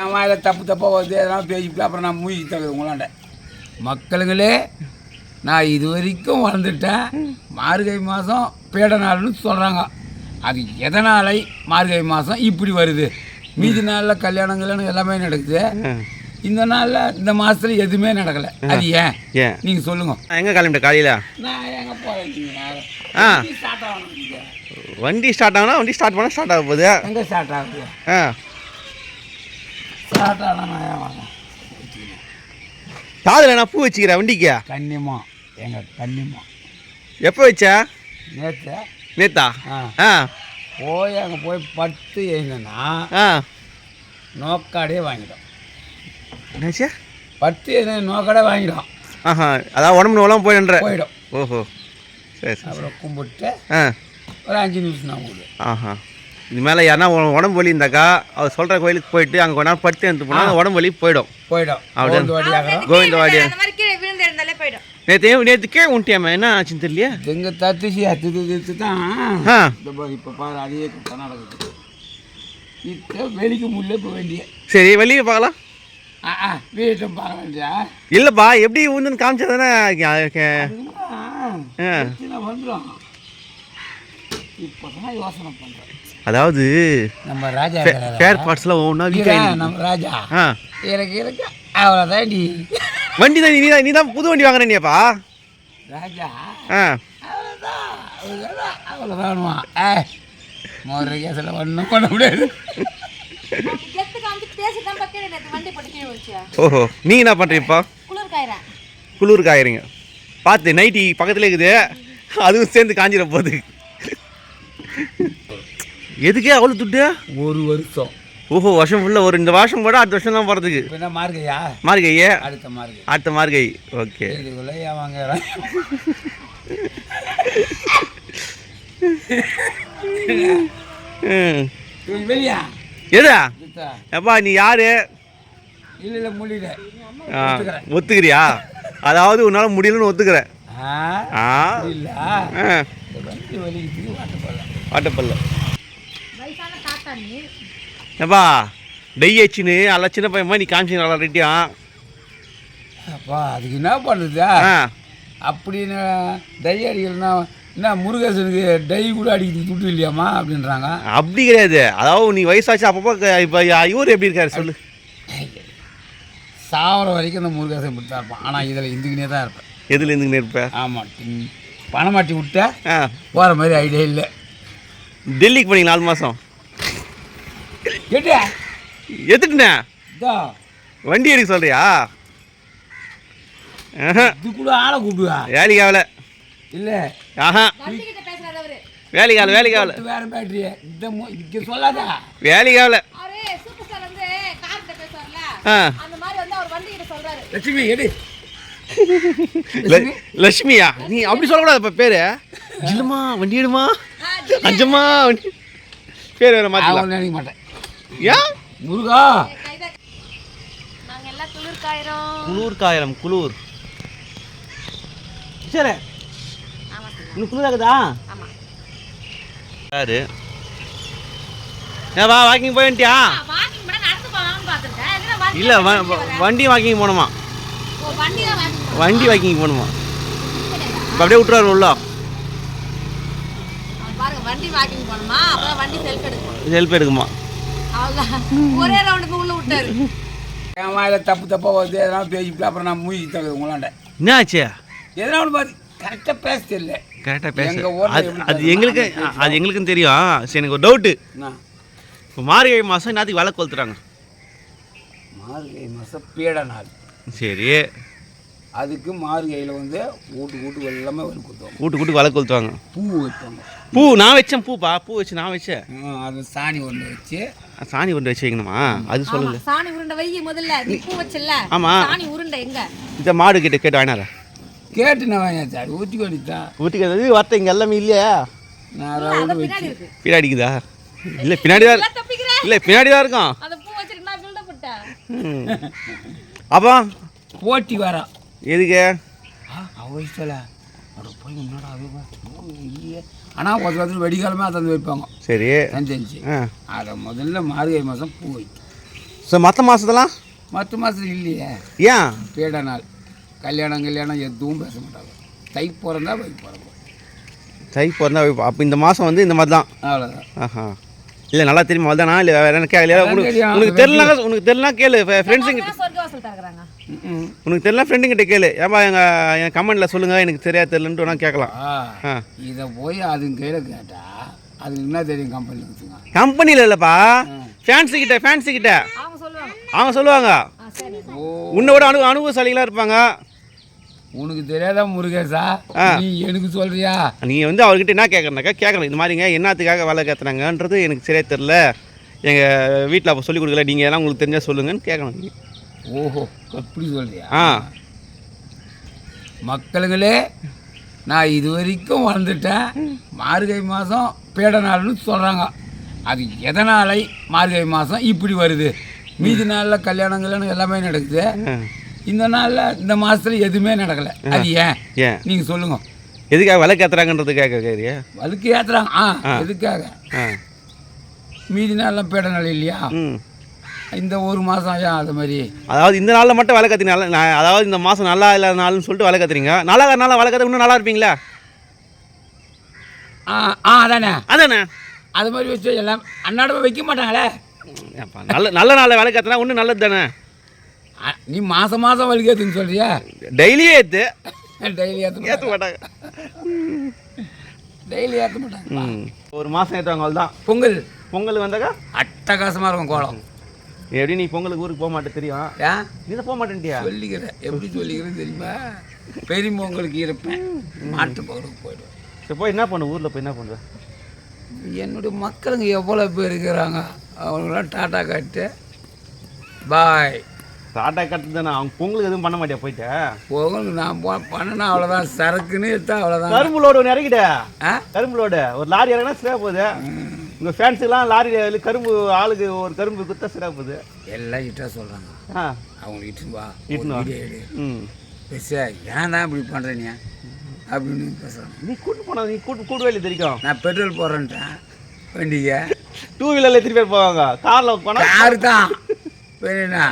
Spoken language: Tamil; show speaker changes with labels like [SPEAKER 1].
[SPEAKER 1] என் வாயில தப்பு தப்பாக வருது எதனா பேசிவிட்டு அப்புறம் நான் மூழ்கி தகுது உங்களாண்ட. மக்களுங்களே நான் இது வரைக்கும் வளர்ந்துட்டேன். மார்கழி மாதம் பீட நாள்னு சொல்கிறாங்க அது எதனாலை மார்கழி மாதம் இப்படி வருது? மீதி நாளில் கல்யாணம் கல்யாணம் எல்லாமே நடக்குது. இந்த நாளில் இந்த மாதத்துல எதுவுமே நடக்கலை. அது ஏன்?
[SPEAKER 2] ஏன்?
[SPEAKER 1] நீங்கள் சொல்லுங்க.
[SPEAKER 2] எங்கே கிளம்பிட்ட காலையில்?
[SPEAKER 1] நான் எங்கே போகிறேன்
[SPEAKER 2] வண்டி ஸ்டார்ட் ஆகுனா வண்டி ஸ்டார்ட் பண்ணால் ஸ்டார்ட் ஆக போகுது.
[SPEAKER 1] எங்கே ஸ்டார்ட் ஆகுது?
[SPEAKER 2] ஆ
[SPEAKER 1] ஸ்டார்ட் ஆனால் நான் ஏன் வரேன்
[SPEAKER 2] காதில் நான் பூ வச்சுக்கிறேன் வண்டிக்கு?
[SPEAKER 1] கன்னிமா எங்கள் கன்னிமா.
[SPEAKER 2] எப்போ வச்ச?
[SPEAKER 1] நேற்று
[SPEAKER 2] நேத்தா?
[SPEAKER 1] ஆ. போய் அங்கே போய் பட்டு எங்கன்னா
[SPEAKER 2] ஆ.
[SPEAKER 1] நோக்காடே வாங்கிடும்.
[SPEAKER 2] என்னாச்சு
[SPEAKER 1] பத்து என்ன நோக்காடே வாங்கிடும்.
[SPEAKER 2] ஆஹா அதான் உடம்பு உடம்பு போயிடுன்ற
[SPEAKER 1] போயிடும்.
[SPEAKER 2] ஓஹோ. சரி சரி
[SPEAKER 1] அப்புறம் கும்பிட்டு
[SPEAKER 2] ஆ.
[SPEAKER 1] ஒரு அஞ்சு நிமிஷம் நான் உங்களுக்கு
[SPEAKER 2] ஆஹா. இது மேலே யாருன்னா உ- உடம்பு வலி இருந்தாக்கா அவர் சொல்கிற கோயிலுக்கு போயிட்டு அங்கே கொஞ்ச நேரம் படுத்து எடுத்து போனால் உடம்பு வலி போயிடும்.
[SPEAKER 1] போயிடும். ஆகிறோம்
[SPEAKER 2] கோவிந்தவாடி
[SPEAKER 3] அந்த மாதிரி கீழே விழுந்து இருந்தாலே போயிடும்.
[SPEAKER 2] நேற்று நேற்று கீழே உண்டியாம என்ன ஆச்சுன்னு தெரியலையே?
[SPEAKER 1] எங்க தத்துசி அத்து தான். இப்போ பாரு அதே நடக்குது? இப்போ வெளிக்கு முடியல இப்போ வேண்டிய.
[SPEAKER 2] சரி வெளியே பார்க்கலாம்.
[SPEAKER 1] ஆ ஆ வீட்டை பார்க்க வேண்டியா?
[SPEAKER 2] இல்லைப்பா எப்படி ஊந்துன்னு காமிச்சா தானே ஆ
[SPEAKER 1] வந்துடும் இப்போ தான் யோசனை பண்ணுறேன்
[SPEAKER 2] அதாவது
[SPEAKER 1] நம்ம ராஜா
[SPEAKER 2] ஃபேர் பார்ட்ஸ்லாம் ஒவ்வொன்றா வீக்
[SPEAKER 1] இருக்கிற நம்ம ராஜா.
[SPEAKER 2] ஆ.
[SPEAKER 1] எனக்கு இருக்கு. அவ்வளோதான் நீ
[SPEAKER 2] வண்டி தான் நீ தான் நீ தான் புது வண்டி வாங்குறேனியாப்பா
[SPEAKER 1] ராஜா
[SPEAKER 2] ஆ
[SPEAKER 1] அவ்வளோதான் ஏ மோர் கேஸில் ஒன்றும் பண்ண முடியாது.
[SPEAKER 2] ஓஹோ நீங்கள் என்ன பண்ணுறீங்கப்பா
[SPEAKER 3] குளிர்
[SPEAKER 2] காயறீங்க பார்த்து நைட்டி பக்கத்தில் இருக்குது. அதுவும் சேர்ந்து காஞ்சிட போகுது எதுக்கே அவ்வளோ துட்டு?
[SPEAKER 1] ஒரு வருஷம்.
[SPEAKER 2] ஓஹோ வருஷம் ஃபுல்லாக ஒரு இந்த வருஷம் போட அடுத்த வருஷம் தான் போகிறதுக்கு
[SPEAKER 1] என்ன மார்கையா
[SPEAKER 2] மார்கையே
[SPEAKER 1] அடுத்த மார்கை
[SPEAKER 2] அடுத்த மார்கை ஓகே.
[SPEAKER 1] வாங்குறேன் வெளியா?
[SPEAKER 2] எதா? எப்பா நீ யாரு?
[SPEAKER 1] இல்லை இல்லை முடியல.
[SPEAKER 2] ஆ, ஒத்துக்கிறியா? அதாவது உன்னால் முடியலன்னு ஒத்துக்கிறேன்.
[SPEAKER 1] ஆ?
[SPEAKER 2] வாட்டப்பல்ல எப்பா டை ஆச்சுன்னு அல்ல சின்ன பையன் மாதிரி நீ காமிச்சிங்களா ரெட்டியும்
[SPEAKER 1] அப்பா அதுக்கு என்ன பண்ணுறது? அப்படின்னு டை அடிக்கலன்னா என்ன முருகேசனுக்கு டை கூட அடிக்கிறது துட்டு இல்லையாம்மா அப்படின்றாங்க.
[SPEAKER 2] அப்படி கிடையாது. அதாவது நீ வயசாச்சு அப்பப்போ இப்போ இவர் எப்படி இருக்காரு சொல்லு.
[SPEAKER 1] சாவர வரைக்கும் இந்த முருகேசன் இப்படி தான் இருப்பான். ஆனால் இதில் இந்துக்கினே தான் இருப்பேன்.
[SPEAKER 2] எதுல இருந்து இருப்ப?
[SPEAKER 1] ஆமாம் பணமாட்டி விட்டா
[SPEAKER 2] ஆ.
[SPEAKER 1] போகிற மாதிரி ஐடியா இல்லை.
[SPEAKER 2] டெல்லிக்கு போனீங்க நாலு மாதம்
[SPEAKER 1] இதோ.
[SPEAKER 2] வண்டி எடுக்க சொல்றியா?
[SPEAKER 1] இது கூட ஆளை கூப்பிடுவா.
[SPEAKER 2] வேலைக்கு ஆகல
[SPEAKER 1] இல்லை.
[SPEAKER 2] ஆஹா. வேலைக்கு ஆகல வேலைக்கு ஆகல
[SPEAKER 1] வேறு பேட்டரி இந்த இங்க சொல்லாதா?
[SPEAKER 2] வேலைக்கு ஆகல
[SPEAKER 3] அவரு சூப்பர் ஸ்டார் வந்து கார் கிட்ட பேசுவார்ல?
[SPEAKER 2] ஆ.
[SPEAKER 3] அந்த மாதிரி வந்து அவர் வண்டி கிட்ட சொல்றாரு.
[SPEAKER 1] லட்சுமி எடு.
[SPEAKER 2] லட்சுமியா? நீ அப்படி சொல்லக்கூடாது இப்போ பேரு. ஜில்லுமா வண்டி எடுமா? அஞ்சம்மா வண்டி. பேர் வேற மாற்றலாம்
[SPEAKER 1] அவன் நினைக்க மாட்டேன்.
[SPEAKER 2] ஏன்
[SPEAKER 1] முருகா.
[SPEAKER 3] குளிர்
[SPEAKER 2] குளூர் காயிரம் குளூர். சரி இன்னும் குளிராகுதா
[SPEAKER 3] ஆமா.
[SPEAKER 2] யாரு? ஏன் வா வாக்கிங் போயிட்டியா
[SPEAKER 3] பார்த்துருக்கேன். எதுனா வண்டி
[SPEAKER 2] இல்லை வண்டி வாக்கிங் போகணுமா
[SPEAKER 3] ஓ வண்டி வாக்கிங்
[SPEAKER 2] வண்டி வாக்கிங் போகணுமா இப்போ அப்படியே விட்டுறாரு உள்ள.
[SPEAKER 3] பாருங்க வண்டி வாக்கிங் போகணுமா அப்புறம் வண்டி செல்ஃப்
[SPEAKER 2] எடுக்குமா
[SPEAKER 3] ஒரே ரவுண்டுக்கு உள்ள விட்டாரு.
[SPEAKER 1] என் வாயில தப்பு தப்பாக வருது எதனா பேசிவிட்டு அப்புறம் நான் மூழ்கி தகுது உங்களாண்ட.
[SPEAKER 2] என்ன ஆச்சு?
[SPEAKER 1] எதனா ஒன்று பார்த்து கரெக்டாக பேச தெரியல
[SPEAKER 2] கரெக்டாக பேச. அது? எங்களுக்கு அது எங்களுக்கும் தெரியும். சரி எனக்கு ஒரு டவுட்டு இப்போ மார்கழி மாதம் என்னத்துக்கு விலை கொளுத்துறாங்க?
[SPEAKER 1] மார்கழி மாதம் பீட நாள்.
[SPEAKER 2] சரி.
[SPEAKER 1] அதுக்கு மார்கழியில் வந்து வீட்டு வீட்டு எல்லாமே வலி கொடுத்தோம்
[SPEAKER 2] கூட்டு கூட்டு விலை கொளுத்துவாங்க
[SPEAKER 1] பூ வைப்பாங்க.
[SPEAKER 2] பூ நான் வச்சேன் பூப்பா. பூ வச்சு நான் வச்சேன்.
[SPEAKER 1] அது சாணி ஒன்று வச்சு.
[SPEAKER 2] சாணி ஒன்று வச்சு வைக்கணுமா அது சொல்லுங்க
[SPEAKER 3] சாணி உருண்டை வை முதல்ல. நீ பூ வச்சல
[SPEAKER 2] ஆமா.
[SPEAKER 3] சாணி உருண்டை எங்க?
[SPEAKER 2] இந்த மாடு கிட்ட கேட்டு வாங்கினாரா?
[SPEAKER 1] கேட்டு நான் வாங்கியாச்சு அது ஊற்றி கொடித்தான்
[SPEAKER 2] ஊற்றிக்கிறது வார்த்தை இங்கே எல்லாமே இல்லையா?
[SPEAKER 1] நான்
[SPEAKER 2] பின்னாடிக்குதா இல்லை பின்னாடி தான் இல்லை பின்னாடி தான் இருக்கும். அப்பா.
[SPEAKER 1] போட்டி வரா.
[SPEAKER 2] எதுக்கு?
[SPEAKER 1] அவசல அட போய் முன்னாடி அது? இல்லையே ஆனால் ஒரு ஒருத்தர் வெடிகாலமே அதை வந்து வைப்பாங்க
[SPEAKER 2] சரி
[SPEAKER 1] செஞ்சு
[SPEAKER 2] ஆ.
[SPEAKER 1] அதை முதல்ல மார்கழி மாதம் பூ வைக்கும்
[SPEAKER 2] ஸோ மற்ற மாதத்தெல்லாம்
[SPEAKER 1] மற்ற மாதம் இல்லையே.
[SPEAKER 2] ஏன்?
[SPEAKER 1] பீட நாள். கல்யாணம் கல்யாணம் எதுவும் பேச மாட்டாங்க. தை பிறந்தா வை பிறக்கும்
[SPEAKER 2] தை பிறந்தா அப்போ இந்த மாதம் வந்து இந்த மாதிரி தான்
[SPEAKER 1] அவ்வளோதான்
[SPEAKER 2] ஆஹா. இல்லை நல்லா தெரியுமா அதுதானா இல்லை வேற என்ன கேட்கலையா உனக்கு
[SPEAKER 1] தெரியும்.
[SPEAKER 2] உனக்கு தெரியல உனக்கு தெரியலாம் கேளு ஃப்ரெண்ட்ஸுங்க உனக்கு தெரியல ஃப்ரெண்டுங்கிட்ட கேளு. ஏமா எங்கள் என் கமெண்ட்டில் சொல்லுங்கள் எனக்கு தெரியாது தெரியலன்ட்டு வேணா கேட்கலாம்.
[SPEAKER 1] இதை போய் அதுங்க கையில் கேட்டா அதுக்கு என்ன தெரியும் கம்பெனி வச்சுங்க
[SPEAKER 2] கம்பெனியில் இல்லைப்பா. ஃபேன்ஸு கிட்ட ஃபேன்ஸு கிட்ட.
[SPEAKER 3] அவங்க சொல்லுவாங்க.
[SPEAKER 2] உன்னோட அனு அனுபவசாலிகளாக இருப்பாங்க.
[SPEAKER 1] உனக்கு தெரியாதா முருகேசா
[SPEAKER 2] ஆ.
[SPEAKER 1] நீ எனக்கு சொல்றியா?
[SPEAKER 2] நீங்கள் வந்து அவர்கிட்ட என்ன கேட்குறனாக்கா கேட்கணும் இந்த மாதிரிங்க என்னத்துக்காக வேலை கேத்துறாங்கன்றது எனக்கு சரியா தெரில எங்கள் வீட்டில் அப்போ சொல்லிக் கொடுக்கல. நீங்கள் எல்லாம் உங்களுக்கு தெரிஞ்சால் சொல்லுங்கன்னு கேட்கணும் நீ.
[SPEAKER 1] ஓஹோ அப்படி சொல்றியா
[SPEAKER 2] ஆ.
[SPEAKER 1] மக்களுங்களே நான் இது வரைக்கும் வளர்ந்துட்டேன். மார்கழி மாதம் பீட நாள்னு சொல்கிறாங்க அது எதனாலை மார்கழி மாதம் இப்படி வருது? மீதி நாளில் கல்யாணம் கல்யாணம் எல்லாமே நடக்குது. இந்த நாளில் இந்த மாதத்துல எதுவுமே நடக்கலை. அது ஏன்?
[SPEAKER 2] ஏன்
[SPEAKER 1] நீங்கள் சொல்லுங்க.
[SPEAKER 2] எதுக்காக விலை கேத்துறாங்கன்றது கேட்க கேட்குறியா
[SPEAKER 1] வழுக்கு ஏற்றுறாங்க ஆ எதுக்காக? மீதி நாள்லாம் பீட நாள் இல்லையா? இந்த ஒரு மாதம் ஏன் அது மாதிரி.
[SPEAKER 2] அதாவது இந்த நாளில் மட்டும் வேலை கத்துறீங்க? நல்லா அதாவது இந்த மாதம் நல்லா இல்லாத நாள்னு சொல்லிட்டு வேலை கத்துறீங்க. நல்லா நாளில் வேலை கற்று இன்னும் நல்லா இருப்பீங்களா?
[SPEAKER 1] ஆ ஆ அதானே?
[SPEAKER 2] அதானே?
[SPEAKER 1] அது மாதிரி வச்சு எல்லாம் அன்னாடமாக வைக்க மாட்டாங்களே?
[SPEAKER 2] நல்ல நல்ல நாளில் வேலை கத்துனா இன்னும் நல்லது தானே?
[SPEAKER 1] நீ மாதம் மாதம் வலிக்கு ஏற்றுன்னு சொல்றியா?
[SPEAKER 2] டெய்லியே ஏற்று
[SPEAKER 1] டெய்லி ஏற்ற
[SPEAKER 2] ஏற்ற மாட்டாங்க.
[SPEAKER 1] டெய்லி ஏற்ற மாட்டாங்க.
[SPEAKER 2] ஒரு மாதம் ஏற்றுவாங்க அவள் தான்
[SPEAKER 1] பொங்கல்.
[SPEAKER 2] பொங்கல் வந்தாக்கா?
[SPEAKER 1] அட்டகாசமாக இருக்கும் கோலம்.
[SPEAKER 2] எப்படி நீ பொங்கலுக்கு ஊருக்கு போக மாட்டே தெரியும்?
[SPEAKER 1] ஏன்
[SPEAKER 2] நீ போக மாட்டேன்ட்டியா?
[SPEAKER 1] சொல்லிக்கிறேன். எப்படி சொல்லிக்கிறேன்னு தெரியுமா? பெரிய பொங்கலுக்கு இருப்பேன் மாட்டு பொங்கலுக்கு போயிடுவேன்.
[SPEAKER 2] சரி போய் என்ன பண்ணு? ஊரில் போய் என்ன பண்ணுற
[SPEAKER 1] என்னுடைய மக்களுங்க எவ்வளோ பேர் இருக்கிறாங்க? அவங்களாம் டாட்டா காட்டு. பாய்.
[SPEAKER 2] டாட்டா கட்டு தானே? அவங்க பொங்கலுக்கு எதுவும் பண்ண மாட்டியா போயிட்டு?
[SPEAKER 1] பொங்கலுக்கு நான் போ பண்ணனா அவ்வளோதான் சரக்குன்னு எடுத்தா அவ்வளோதான்
[SPEAKER 2] கரும்பு லோடு ஒன்று இறக்கிட்ட.
[SPEAKER 1] ஆ?
[SPEAKER 2] கரும்பு லோடு. ஒரு லாரி இறங்கினா சரியாக போகுது. உங்கள் ஃபேன்ஸுக்கெல்லாம் லாரி கரும்பு ஆளுக்கு ஒரு கரும்பு குத்தா சரியாக போகுது
[SPEAKER 1] எல்லாம் இட்டா சொல்கிறாங்க
[SPEAKER 2] ஆ.
[SPEAKER 1] அவங்களை இட்டுன்னு வா.
[SPEAKER 2] இட்டுன்னு வா. ம்.
[SPEAKER 1] பெருசா ஏன் தான் இப்படி பண்ணுறீங்க அப்படின்னு பேசுகிறாங்க
[SPEAKER 2] நீ கூட்டு போனா நீ கூட்டு கூட்டு வேலை தெரியும்
[SPEAKER 1] நான் பெட்ரோல் போடுறேன்ட்டேன். வண்டிக்கு.
[SPEAKER 2] டூ வீலரில் திருப்பி போவாங்க? காரில் போனால்
[SPEAKER 1] காரு தான். வேணுண்ணா